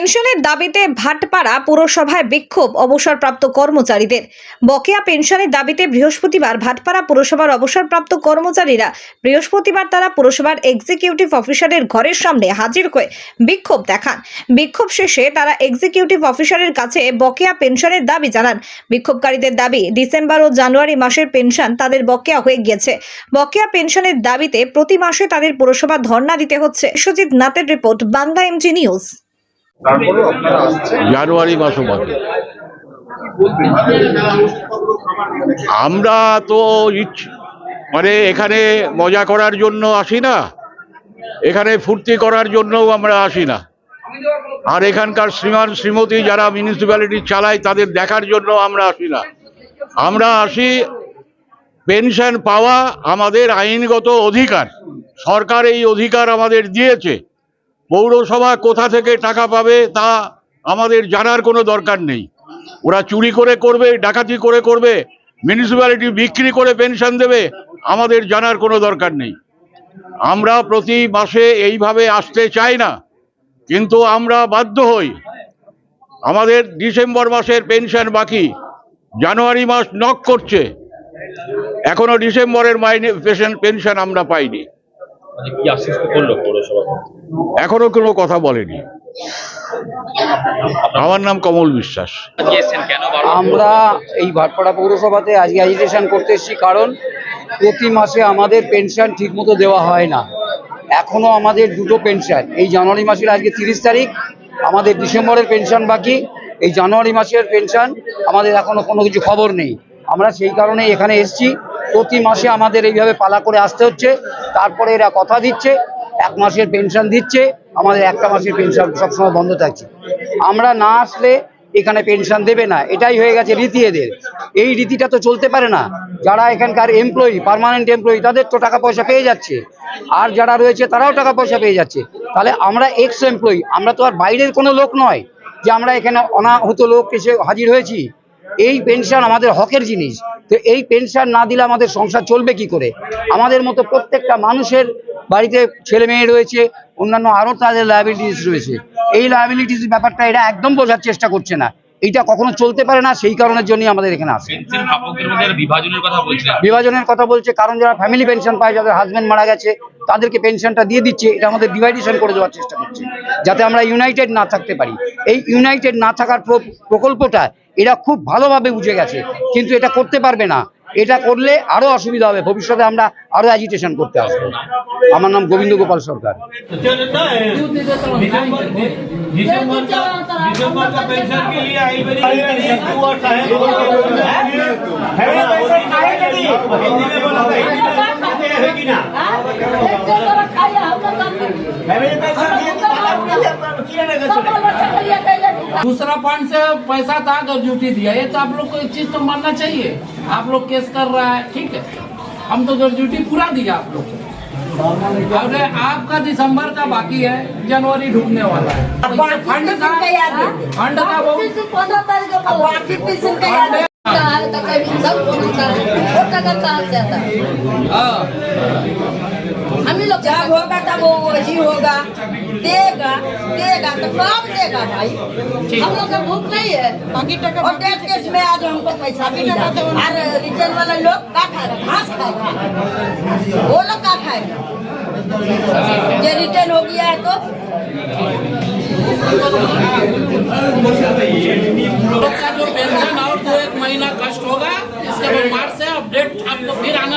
পেনশনের দাবিতে ভাটপাড়া পুরসভায় বিক্ষোভ অবসরপ্রাপ্ত কর্মচারীদের। বকেয়া পেনশনের দাবিতে বৃহস্পতিবার ভাটপাড়া পুরসভার অবসরপ্রাপ্ত কর্মচারীরা বৃহস্পতিবার তারা পুরসভার এক্সিকিউটিভ অফিসারের ঘরের সামনে হাজির হয়ে বিক্ষোভ দেখান। বিক্ষোভ শেষে তারা এক্সিকিউটিভ অফিসারের কাছে বকেয়া পেনশনের দাবি জানান। বিক্ষোভকারীদের দাবি, ডিসেম্বর ও জানুয়ারি মাসের পেনশন তাদের বকেয়া হয়ে গিয়েছে। বকেয়া পেনশনের দাবিতে প্রতি মাসে তাদের পুরসভা ধর্ণা দিতে হচ্ছে। সুজিত নাথের রিপোর্ট, বাংলা এমজি নিউজ। জানুয়ারি মাসও আমরা তো মানে এখানে মজা করার জন্য আসি না। এখানে ফুর্তি করার জন্যও আমরা আসি না। আর এখানকার শ্রীমান শ্রীমতী যারা মিউনিসিপ্যালিটি চালায়, তাদের দেখার জন্য আমরা আসি না। আমরা আসি পেনশন পাওয়া আমাদের আইনগত অধিকার। সরকার এই অধিকার আমাদের দিয়েছে। পৌরসভা কোথা থেকে টাকা পাবে তা আমাদের জানার কোনো দরকার নেই। ওরা চুরি করে করবে, ডাকাতি করে করবে মিউনিসিপ্যালিটি বিক্রি করে পেনশন দেবে, আমাদের জানার কোনো দরকার নেই। আমরা প্রতি মাসে এইভাবে আসতে চাই না, কিন্তু আমরা বাধ্য হই। আমাদের ডিসেম্বর মাসের পেনশন বাকি, জানুয়ারি মাস নক করছে। এখনও ডিসেম্বরের মাইনে পেনশন আমরা পাইনি। মানে কি আশ্বস্ত করল পৌরসভা? এখনও কোনো কথা বলেনি। আমার নাম কমল বিশ্বাস। আমরা এই ভাটপাড়া পৌরসভাতে আজকে অ্যাজিটেশন করতে এসেছি কারণ প্রতি মাসে আমাদের পেনশন ঠিকমতো দেওয়া হয় না। এখনও আমাদের দুটো পেনশন এই জানুয়ারি মাসের আজকে তিরিশ তারিখ আমাদের ডিসেম্বরের পেনশন বাকি। এই জানুয়ারি মাসের পেনশন আমাদের এখনও কোনো কিছু খবর নেই। আমরা সেই কারণে এখানে এসেছি। প্রতি মাসে আমাদের এইভাবে পালা করে আসতে হচ্ছে। তারপরে এরা কথা দিচ্ছে, এক মাসের পেনশন দিচ্ছে, আমাদের একটা মাসের পেনশন সবসময় বন্ধ থাকছে। আমরা না আসলে এখানে পেনশন দেবে না, এটাই হয়ে গেছে রীতি এদের। এই রীতিটা তো চলতে পারে না। যারা এখানকার এমপ্লয়ি পার্মানেন্ট এমপ্লয়ি তাদের তো টাকা পয়সা পেয়ে যাচ্ছে। আর যারা রয়েছে, তারাও টাকা পয়সা পেয়ে যাচ্ছে। তাহলে আমরা এক্স এমপ্লয়ি আমরা তো আর বাইরের কোনো লোক নয় যে আমরা এখানে অনাহত লোক এসে হাজির হয়েছি। এই পেনশন আমাদের হকের জিনিস। তো এই পেনশন না দিলে আমাদের সংসার চলবে কি করে? আমাদের মতো প্রত্যেকটা মানুষের বাড়িতে ছেলে মেয়ে রয়েছে অন্যান্য আরও তাদের লায়াবিলিটিস রয়েছে। এই লায়াবিলিটিস ব্যাপারটা এটা একদম বোঝার চেষ্টা করছে না। এটা কখনো চলতে পারে না সেই কারণের জন্যই আমাদের এখানে আসে। বিভাজনের কথা বলছে কারণ যারা ফ্যামিলি পেনশন পায় যাদের হাজব্যান্ড মারা গেছে তাদেরকে পেনশনটা দিয়ে দিচ্ছে এটা আমাদের ডিভাইডেশন করে দেওয়ার চেষ্টা করছে যাতে আমরা ইউনাইটেড না থাকতে পারি এই ইউনাইটেড না থাকার প্র- প্রকল্পটা এরা খুব ভালোভাবে বুঝে গেছে কিন্তু এটা করতে পারবে না এটা করলে আরও অসুবিধা হবে ভবিষ্যতে আমরা আরও অ্যাজিটেশন করতে আসব আমার নাম গোবিন্দ গোপাল সরকার दूसरा फंड से पैसा था ग्रेजुटी दिया। ये तो आप लोग को एक चीज़ तो मानना चाहिए। आप लोग केस कर रहा है ठीक है। हम तो ग्रेजुटी पूरा दिया आप लोग को। और आपका दिसंबर का बाकी है जनवरी ढूँढने वाला है। फंड का फंड का वो हाँ? हम ही लोग जब होगा तब वो वही होगा देगा देगा तो कब देगा भाई। हम लोग का भूख नहीं है। बाकी और डेट केस में आज हमको पैसा मिला। और रिटर्न वाला लोग का खाएगा घास खाएगा वो लोग का खाएगा जो रिटर्न हो गया है तो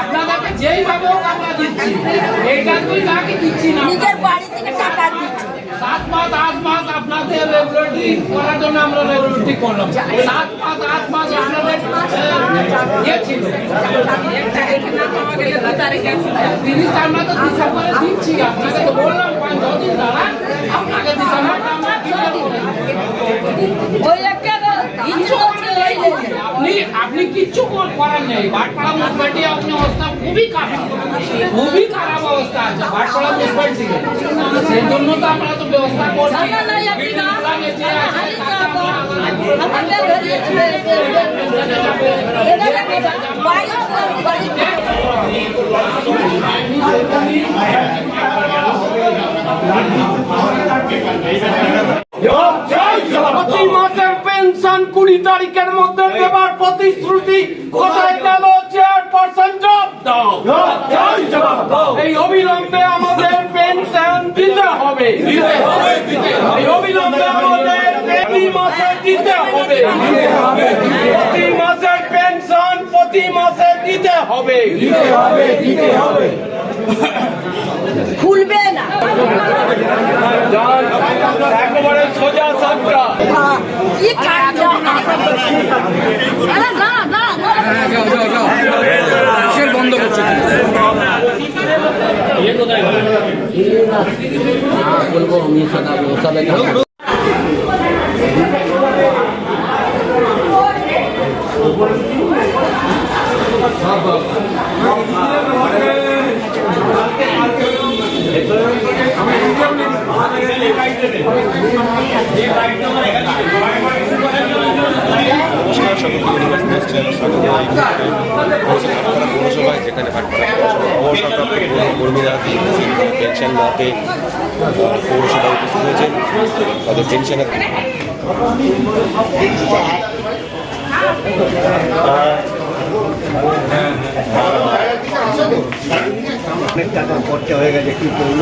আপনাদের যেইভাবে হোক দিচ্ছি। এইটা দিচ্ছি না? থেকে সাত মাস আট মাস আপনাদের রেগুলারিটি করার জন্য আমরা রেগুলারিটি করলাম। সাত আট মাস আপনাদের ইয়ে দিচ্ছি। আপনাকে ওই একটা আপনি কিচ্ছু করার নেই ভাটপাড়া মিউনিসিপালিটি আপনি অবস্থা খুবই খারাপ খুবই খারাপ অবস্থা আছে ভাটপাড়া মিউনিসিপালিটি সেই জন্য তো আমরা তো ব্যবস্থা করছি পেনশন কুড়ি তারিখের মধ্যে দেবার প্রতিশ্রুতি কোথায় গেল চেয়ারপারসন জব দাও? জয় জবাব দাও এই অবিলম্বে আমাদের পেনশন দিতে হবে। দিতে হবে দিতে হবে। এই অবিলম্বে আমাদের প্রতি মাসে দিতে হবে। প্রতি মাসে পেনশন প্রতি মাসে দিতে হবে। দিতে হবে দিতে হবে। বলব আমি সাদা সাদা পৌরসভায় যেখানে কর্মীরা পেনশন না পেয়ে পৌরসভায় উপস্থিত হয়েছেন। তাদের পেনশনের অনেক টাকা খরচা হয়ে গেছে, কি করব?